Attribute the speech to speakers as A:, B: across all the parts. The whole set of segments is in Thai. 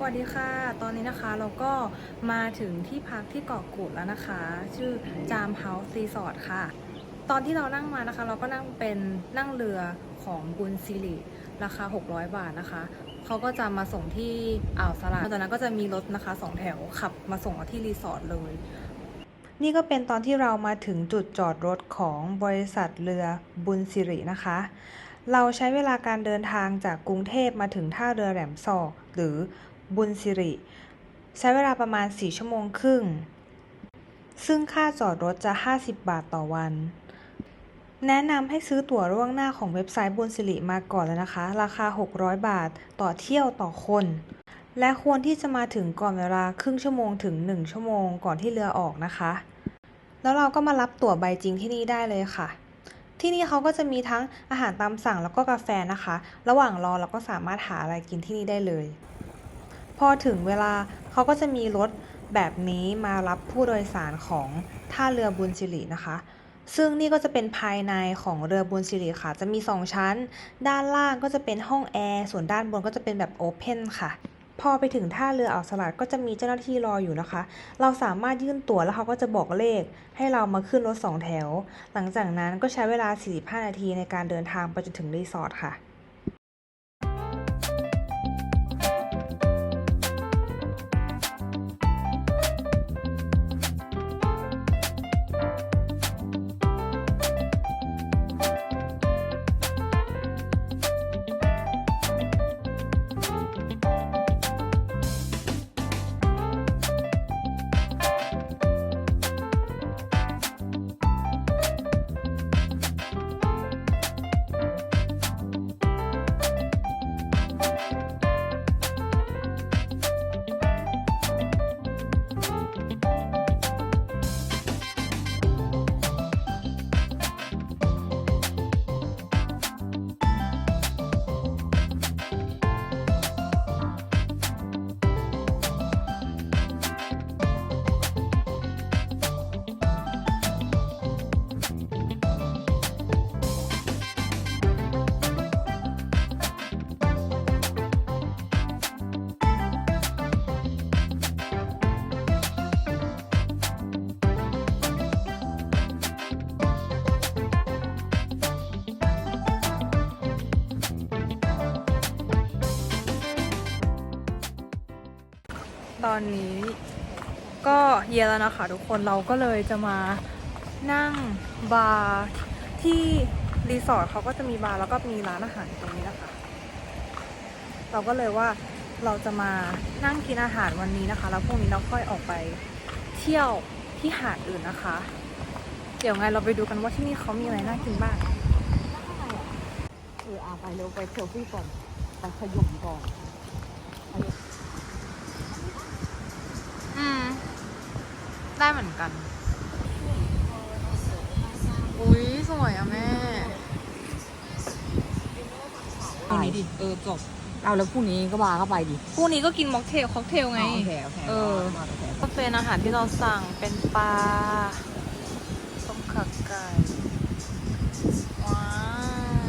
A: สวัสดีค่ะ ตอนนี้นะคะเราก็มาถึงที่พักที่เกาะกูดแล้วนะคะ ชื่อจามเฮาส์รีสอร์ทค่ะ ตอนที่เรานั่งมานะคะ เราก็นั่งเป็นนั่งเรือของบุญซิริราคา 600 บาทนะคะเขาก็จะมาส่งที่อ่าวสลาจากนั้นก็จะมีรถนะคะสองแถวขับมาส่งที่รีสอร์ทเลย นี่ก็เป็นตอนที่เรามาถึงจุดจอดรถของบริษัทเรือบุญสิรินะคะ เราใช้เวลาการเดินทางจากกรุงเทพมาถึงท่าเรือแหลมศอก หรือ บุญสิริ ใช้เวลาประมาณ 4 ชั่วโมงครึ่ง ซึ่งค่าจอดรถจะ 50 บาทต่อวัน แนะนำให้ซื้อตั๋วล่วงหน้าของเว็บไซต์บุญสิริมาก่อนแล้วนะคะ ราคา 600 บาทต่อเที่ยวต่อคน และควรที่จะมาถึงก่อนเวลาครึ่งชั่วโมงถึง 1 ชั่วโมงก่อนที่เรือออกนะคะ แล้วเราก็มารับตั๋วใบจริงที่นี่ได้เลยค่ะที่นี่เขาก็จะมีทั้งอาหารตามสั่งแล้วก็กาแฟนะคะ ระหว่างรอเราก็สามารถหาอะไรกินที่นี่ได้เลย พอถึงเวลาเขาก็จะมีรถแบบนี้มารับผู้โดยสารของท่าเรือบุญสิรินะคะ ซึ่งนี่ก็จะเป็นภายในของเรือบุญสิริค่ะ จะมี 2 ชั้น ด้านล่างก็จะเป็นห้องแอร์ ส่วนด้านบนก็จะเป็นแบบโอเพนค่ะ พอไปถึงท่าเรืออ่าวสลัดก็จะมีเจ้าหน้าที่รออยู่นะคะ เราสามารถยื่นตั๋วแล้วเขาก็จะบอกเลข ให้เรามาขึ้นรถสองแถว หลังจากนั้นก็ใช้เวลา 45 นาทีในการเดินทางไปจนถึงรีสอร์ทค่ะ อนนี้ ก็เย็นแล้วนะคะ ทุกคนเราก็เลยจะมานั่งบาร์ที่รีสอร์ทเขาก็จะมีบาร์แล้วก็มีร้านอาหารตรงนี้นะคะ เราก็เลยว่าเราจะมานั่งกินอาหารวันนี้นะคะ แล้วพรุ่งนี้เราค่อยออกไปเที่ยวที่หาดอื่นนะคะ เดี๋ยวไงเราไปดูกันว่าที่นี่เขามีอะไรน่ากินบ้าง
B: เอออาไปเร็วไปเซลฟี่ก่อนไปขยมก่อน
A: ได้เหมือนกัน อุ้ยสวยอะแม่
B: ตรงนี้ดิ เออจบ เอาแล้วพรุ่งนี้ก็บาร์ก็ไปดิ
A: พรุ่งนี้ก็กินม็อกเทลค็อกเทลไง
B: โอเคโอเค
A: เออ
B: มาโอเค
A: ก็เป็นอาหารที่เราสั่งเป็นปลาต้มขาไก่ ว้าว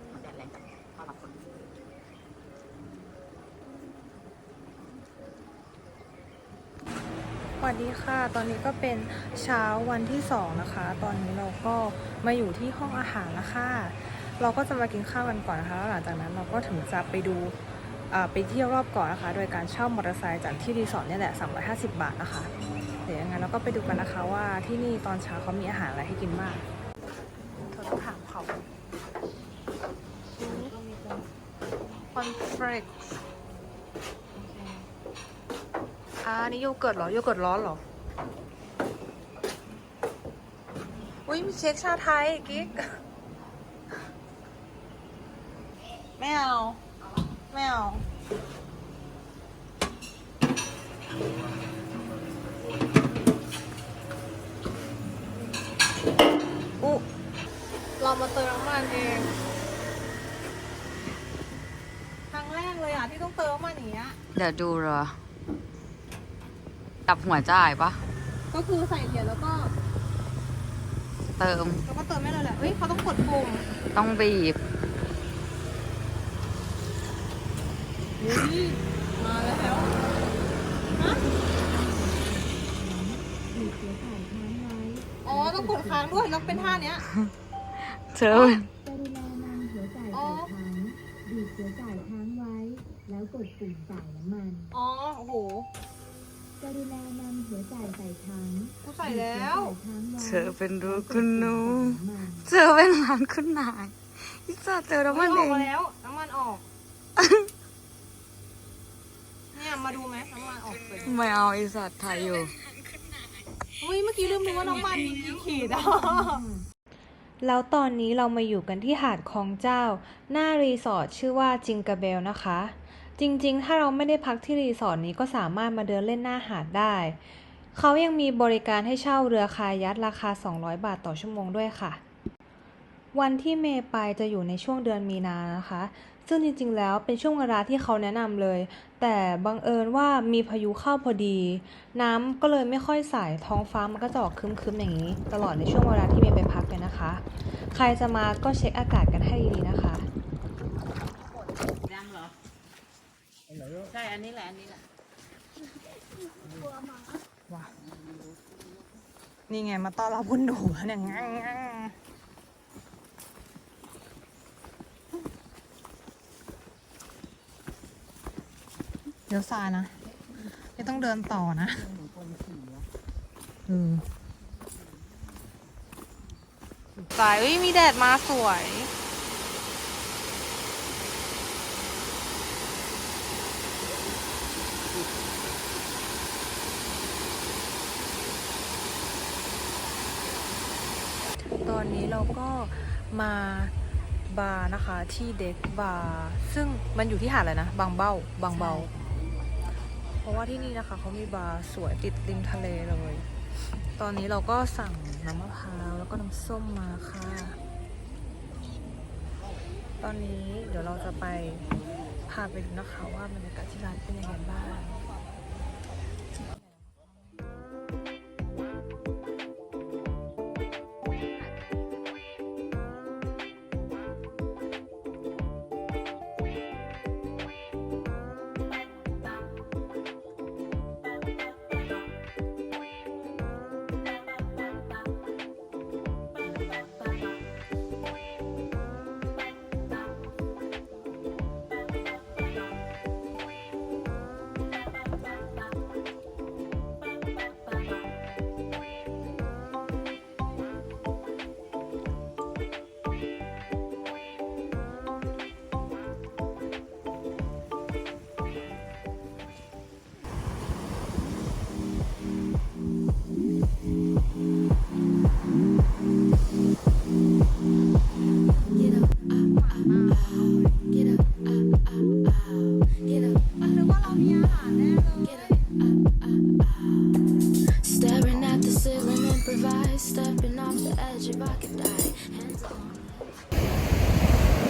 A: วัสดีค่ะ ตอนนี้ก็เป็นเช้าวันที่สองนะคะ ตอนนี้เราก็มาอยู่ที่ห้องอาหารแล้วค่ะเราก็จะมากินข้าวกันก่อนนะคะแล้วหลังจากนั้นเราก็ถึงจะไปดูอ่าไปเที่ยวรอบเกาะนะคะ โดยการเช่ามอเตอร์ไซค์จากที่รีสอร์ทเนี่ยแหละ 350 บาทนะคะ เดี๋ยวยังไงเราก็ไปดูกันนะคะว่าที่นี่ตอนเช้าเขามีอาหารอะไรให้กินบ้างเธอต้องถามเขาคอนเฟรกอ่ นี่โยเกิร์ตเหรอ โยเกิร์ตร้อนเหรอ อุ้ยมีเช็คชาไทยกิ๊ก ไม่เอาไม่เอาอุเรามาเติมน้ำมันเองครั้งแรกเลยอะ ที่ต้องเติมมาอย่างเงี้ย
C: เดี๋ยวดูรอ จับหัวจ่ายปะ
A: ก็คือใส่เหรียญแล้วก็
C: เติม
A: แล้วก็เติมไม่เลยแหละเฮ้ยเขาต้องกดปุ่ม
C: ต้องบีบ
A: อุ้ยมาแล้วฮะ
B: บีบหัวจ่ายค้างไว้
A: อ๋อต้องกดค้างด้วยแล้วเป็นท่าเนี้ย
C: เธอ
B: กรุณานำหัวจ่าย
A: อ๋อ
B: ใส่ถังบีบหัวจ่ายค้างไว้ แล้วกดปุ่มจ่ายน้ำมัน
A: อ๋อ โอ้โห
B: กรุณานำหัวจ่ายใส่ถัง
A: กูใส่แล้ว
B: บีบหัวจ่ายค้างไว้
C: เธอเป็นรู้คุณหนู
B: แล้วกดปุ่มจ่ายน้ำมัน
C: เธอเป็นหลานคุณนายอิสระเจอแล้วมัน
A: อ
C: เอ
A: อก
C: ง
A: มาแล้วน้ำมันออก เนี่ยมาดูไหมน้ำมันออกเลย
C: ไม่เอาอิสระไทยอยู่
A: เฮ้ยเมื่อกี้ลืมดูว่าน้ำมันมีกี่ขีดอะแล้วตอนนี้เรามาอยู่กันที่หาดคลองเจ้า หน้ารีสอร์ทชื่อว่าจิงกาเบลนะคะ จริงๆ ถ้าเราไม่ได้พักที่รีสอร์ทนี้ก็สามารถมาเดินเล่นหน้าหาดได้ เขายังมีบริการให้เช่าเรือคายักราคา 200 บาทต่อชั่วโมงด้วยค่ะ วันที่เมย์ไปจะอยู่ในช่วงเดือนมีนานะคะ ซึ่งจริงๆ แล้วเป็นช่วงเวลาที่เขาแนะนำเลย แต่บังเอิญว่ามีพายุเข้าพอดี น้ำก็เลยไม่ค่อยใสท้องฟ้ามันก็จะออกครึ้มๆอย่างนี้ ตลอดในช่วงเวลาที่เมย์ไปพักเลยนะคะ ใครจะมาก็เช็คอากาศกันให้ดีๆนะคะ
D: ยังเหรอ ใช่ อันนี้แหละ อันนี้แหละ
A: นี่ไงมาต้อนรับคุณหนูเนี่ยงังงังเดี๋ยวซ้ายนะ ไม่ต้องเดินต่อนะอืมสายอุ้ยมีแดดมาสวย ต อนนี้เราก็มาบาร์นะคะที่เด็กบาร์ซึ่งมันอยู่ที่หาดอะไรนะ บางเบ้าบางเบา เพราะว่าที่นี่นะคะเขามีบาร์สวยติดริมทะเลเลย ตอนนี้เราก็สั่งน้ำมะพร้าวแล้วก็น้ำส้มมาค่ะ ตอนนี้เดี๋ยวเราจะไปพาไปดูนะคะว่าบรรยากาศที่ร้านเป็นยังไงบ้าง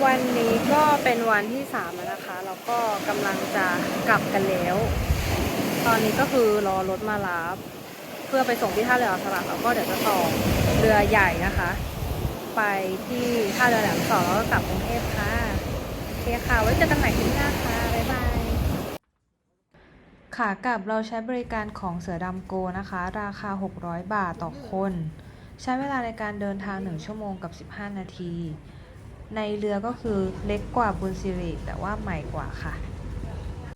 A: วันนี้ก็เป็นวันที่สามแล้วนะคะ แล้วก็กำลังจะกลับกันแล้ว ตอนนี้ก็คือรอรถมารับ เพื่อไปส่งที่ท่าเรืออัสลัดแล้วก็เดี๋ยวจะต่อเรือใหญ่นะคะ ไปที่ท่าเรือแหลมสองแล้วก็กลับกรุงเทพค่ะโอเคค่ะ ไว้เจอกันใหม่คลิปหน้าค่ะ บ๊ายบายขากลับเราใช้บริการของเสือดำโกนะคะ ราคา 600 บาทต่อคน ใช้เวลาในการเดินทาง 1 ชั่วโมงกับ 15 นาที ในเรือก็คือเล็กกว่าบุญสิริแต่ว่าใหม่กว่าค่ะ